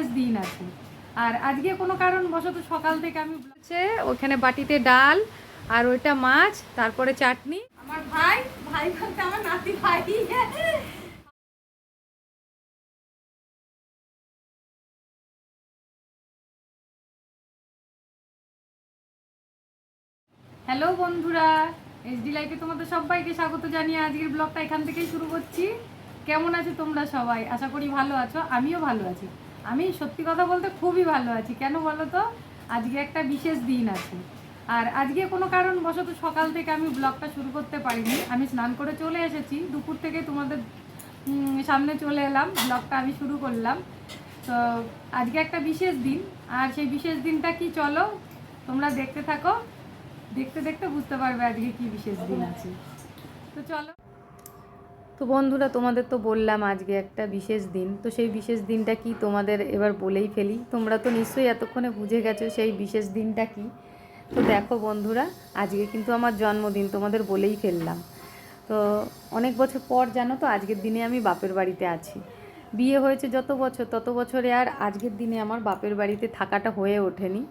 বিশেষ দিন আছে। আর আজকে কোনো কারণবশত সকাল থেকে আমি বলছে ওখানে বাটিতে ডাল আর ওইটা মাছ তারপরে চাটনি। আমার ভাই ভাই বলতে আমার নাতি ভাই। হ্যালো বন্ধুরা এসডি লাইফে তোমাদের সবাইকে স্বাগত জানিয়ে আজকের ব্লগটা এখান থেকেই শুরু করছি। কেমন আছো তোমরা সবাই? আশা করি ভালো আছো আমিও ভালো আছি। আমি সত্যি কথা বলতে খুবই ভালো আছি। কেন বলো তো? আজকে একটা বিশেষ দিন আছে। আর আজকে কোনো কারণবশত সকাল থেকে আমি ব্লগটা শুরু করতে পারিনি। আমি স্নান করে চলে এসেছি। দুপুর থেকে তোমাদের সামনে চলে এলাম। ব্লগটা আমি শুরু করলাম। তো আজকে একটা বিশেষ দিন। আর সেই বিশেষ দিনটা কি চলো তোমরা দেখতে থাকো। দেখতে দেখতে বুঝতে পারবে আজকে কি বিশেষ দিন আছে। তো চলো। তো বন্ধুরা, তোমাদের তো বললাম আজকে একটা বিশেষ দিন। তো সেই বিশেষ দিনটা কি তোমাদের এবার বলেই ফেলি। তোমরা তো নিশ্চয়ই এতক্ষণে বুঝে গেছো সেই বিশেষ দিনটা কি। তো দেখো বন্ধুরা, আজকে কিন্তু আমার জন্মদিন, তোমাদের বলেই ফেললাম। তো অনেক বছর পর জানো তো, আজকের দিনে আমি বাপের বাড়িতে আছি। বিয়ে হয়েছে যত বছর, তত বছরে আর আজকের দিনে আমার বাপের বাড়িতে থাকাটা হয়ে ওঠেনি।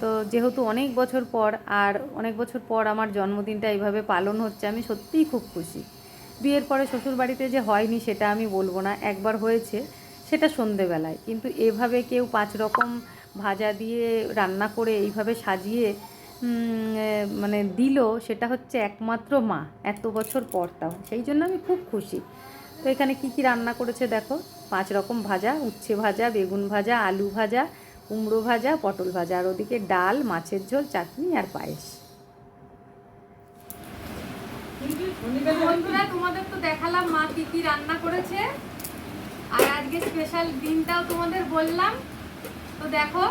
তো যেহেতু অনেক বছর পর, আর অনেক বছর পর আমার জন্মদিনটা এইভাবে পালন হচ্ছে, আমি সত্যিই খুব খুশি। বিয়ের পরে শ্বশুর বাড়িতে যে হয়নি সেটা আমি বলব না, একবার হয়েছে, সেটা সন্ধেবেলায়। কিন্তু এভাবে কেউ পাঁচ রকম ভাজা দিয়ে রান্না করে এইভাবে সাজিয়ে মানে দিল, সেটা হচ্ছে একমাত্র মা, এত বছর পর তাও। সেই জন্য আমি খুব খুশি। তো এখানে কি কি রান্না করেছে দেখো? পাঁচ রকম ভাজা, উচ্ছে ভাজা, বেগুন ভাজা, আলু ভাজা, কুমড়ো ভাজা, পটল ভাজা, আর ওদিকে ডাল, মাছের ঝোল, চাটনি আর পায়েস। বন্ধুরা, তোমাদের তো দেখালাম, মা কি কি রান্না করেছে। আর আজকে স্পেশাল দিনটাও তোমাদের বললাম। তো দেখো,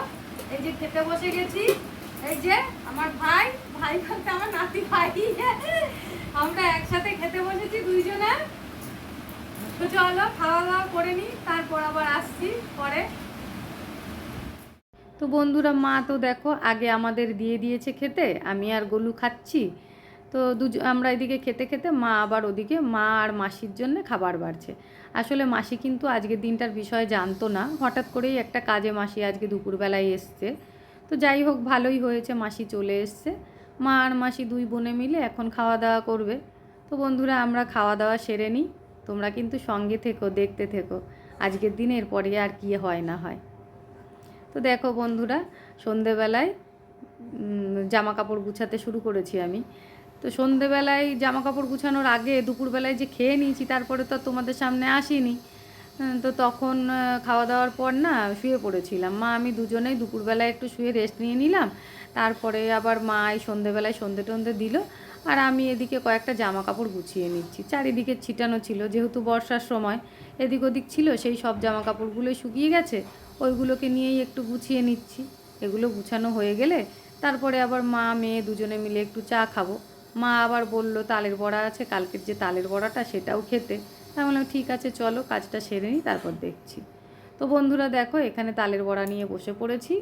এই যে খেতে বসে গেছি। এই যে আমার ভাই ভাই বলতে আমার নাতি ভাই। আমরা একসাথে খেতে বসেছি দুইজনে। তো চলো খাওয়া দাওয়া করে নিই, তারপর আবার আসছি পরে। তো বন্ধুরা, মা তো দেখো, আগে আমাদের দিয়ে দিয়েছে খেতে, আমি আর গোলু খাচ্ছি। তো দুজ, আমরা এদিকে খেতে খেতে মা আবার ওদিকে মা আর মাসির জন্য খাবার বাড়ছে। আসলে মাসি কিন্তু আজকের দিনটার বিষয়ে জানতো না। হঠাৎ করেই একটা কাজে মাসি আজকে দুপুরবেলায় এসছে। তো যাই হোক, ভালোই হয়েছে, মাসি চলে এসছে। মা আর মাসি দুই বোনে মিলে এখন খাওয়া দাওয়া করবে। তো বন্ধুরা, আমরা খাওয়া দাওয়া সেরে নিই। তোমরা কিন্তু সঙ্গে থেকো, দেখতে থেকো। আজকের দিনের পরে আর কি হয় না হয়। তো দেখো বন্ধুরা, সন্ধেবেলায় জামা কাপড় গুছাতে শুরু করেছি আমি। তো সন্ধেবেলায় জামা কাপড় গুছানোর আগে দুপুরবেলায় যে খেয়ে নিয়েছি, তারপরে তো তোমাদের সামনে আসিনি। তো তখন খাওয়া দাওয়ার পর না শুয়ে পড়েছিলাম। মা, আমি দুজনেই দুপুরবেলায় একটু শুয়ে রেস্ট নিয়ে নিলাম। তারপরে আবার মা এই সন্ধেবেলায় সন্ধে টন্ধে দিল। আর আমি এদিকে কয়েকটা জামা কাপড় গুছিয়ে নিচ্ছি। চারিদিকে ছিটানো ছিল, যেহেতু বর্ষার সময়। এদিক ওদিক ছিল, সেই সব জামা কাপড়গুলোই শুকিয়ে গেছে। ওইগুলোকে নিয়েই একটু গুছিয়ে নিচ্ছি। এগুলো গুছানো হয়ে গেলে তারপরে আবার মা, মেয়ে দুজনে মিলে একটু চা খাব। মা আবার বলল, তালের বড়া আছে, কালকের যে তালের বড়াটা সেটাও খেতে। তাই বললাম, ঠিক আছে, চলো, কাজটা সেরে নিই তারপর দেখছি। তো বন্ধুরা দেখো, এখানে তালের বড়া নিয়ে বসে পড়েছি।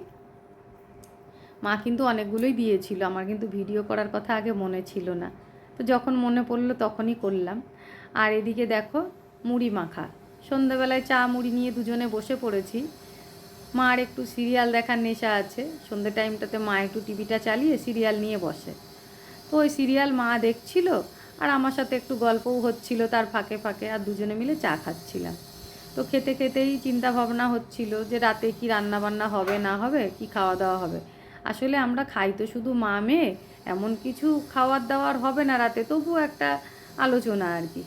মা কিন্তু অনেকগুলোই দিয়েছিল, আমার কিন্তু ভিডিও করার কথা আগে মনে ছিল না। তো যখন মনে পড়ল তখনই করলাম। আর এদিকে দেখো, মুড়ি মাখা। সন্ধ্যাবেলায় চা মুড়ি নিয়ে দুজনে বসে পড়েছি। মার একটু সিরিয়াল দেখার নেশা আছে। সন্ধ্যে টাইমটাতে মা একটু টিভিটা চালিয়ে সিরিয়াল নিয়ে বসে। তো ওই সিরিয়াল মা দেখছিল আর আমার সাথে একটু গল্পও হচ্ছিল, তার ফাঁকে ফাঁকে আর দুজনে মিলে চা খাচ্ছিলাম। তো খেতে খেতেই চিন্তা ভাবনা হচ্ছিল যে রাতে কি রান্না বান্না হবে, না হবে, কি খাওয়া দাওয়া হবে। আসলে আমরা খাই তো শুধু মা, মেয়ে, এমন কিছু খাওয়ার দাওয়ার হবে না রাতে, তবুও একটা আলোচনা আর কি।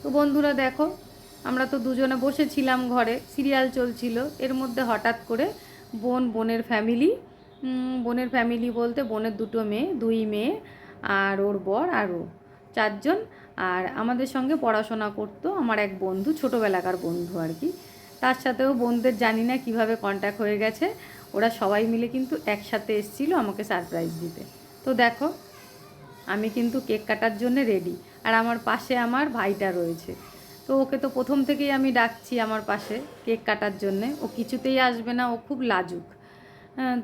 তো বন্ধুরা দেখো, আমরা তো দুজনে বসেছিলাম ঘরে, সিরিয়াল চলছিল, এর মধ্যে হঠাৎ করে বোন, বোনের ফ্যামিলি বোনের ফ্যামিলি বলতে বোনের দুটো মেয়ে, দুই মেয়ে আর ওর বর আর ও, চারজন। আর আমাদের সঙ্গে পড়াশোনা করতো আমার এক বন্ধু, ছোটোবেলাকার বন্ধু আর কি। তার সাথেও বোনদের জানি না কীভাবে কন্ট্যাক্ট হয়ে গেছে। ওরা সবাই মিলে কিন্তু একসাথে এসেছিল আমাকে সারপ্রাইজ দিতে। তো দেখো, আমি কিন্তু কেক কাটার জন্য রেডি আর আমার পাশে আমার ভাইটা রয়েছে। তো ওকে তো প্রথম থেকেই আমি ডাকছি আমার পাশে কেক কাটার জন্যে। ও কিছুতেই আসবে না, ও খুব লাজুক।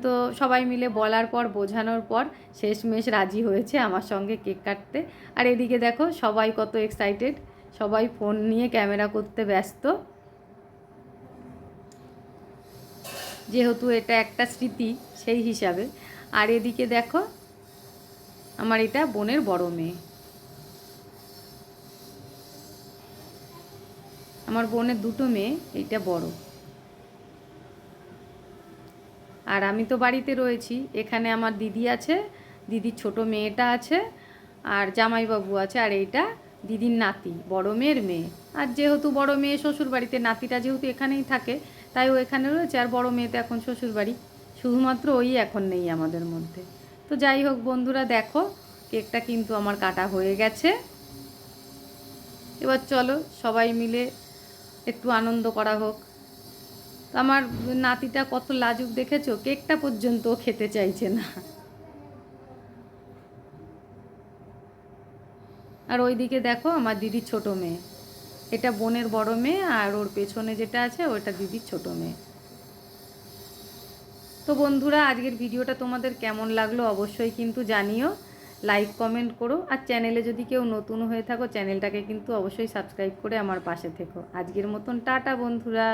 তো সবাই মিলে বলার পর, বোঝানোর পর শেষমেশ রাজি হয়েছে আমার সঙ্গে কেক কাটতে। আর এদিকে দেখো, সবাই কত এক্সাইটেড সবাই ফোন নিয়ে ক্যামেরা করতে ব্যস্ত। যেহেতু এটা একটা স্মৃতি, সেই হিসাবে। আর এদিকে দেখো, আমার এটা বোনের বড় মেয়ে। আমার বোনের দুটো মেয়ে, এইটা বড়। আর আমি তো বাড়িতে রয়েছি। এখানে আমার দিদি আছে, দিদির ছোট মেয়েটা আছে, আর জামাইবাবু আছে, আর এইটা দিদির নাতি, বড় মেয়ের মেয়ে। আর যেহেতু বড় মেয়ে শ্বশুর বাড়িতে নাতিটা যেহেতু এখানেই থাকে, তাই ও এখানে রয়েছে, আর বড় মেয়ে তো এখন শ্বশুর বাড়ি শুধুমাত্র ওই এখন নেই আমাদের মধ্যে। তো যাই হোক বন্ধুরা, দেখো, কেকটা কিন্তু আমার কাটা হয়ে গেছে। এবার চলো সবাই মিলে একটু আনন্দ করা হোক। তো আমার নাতিটা কত লাজুক দেখেছ? কেকটা পর্যন্ত খেতে চাইছে না। আর ওইদিকে দেখো আমার দিদির ছোট মেয়ে। এটা বোনের বড় মেয়ে আর ওর পেছনে যেটা আছে ওটা দিদির ছোট মেয়ে। তো বন্ধুরা, আজকের ভিডিওটা তোমাদের কেমন লাগল অবশ্যই কিন্তু জানিও। লাইক, কমেন্ট করো। আর চ্যানেলে যদি কেউ নতুন হয়ে থাকো, চ্যানেলটাকে কিন্তু অবশ্যই সাবস্ক্রাইব করে আমার পাশে থেকো। আজকের মতন টাটা বন্ধুরা।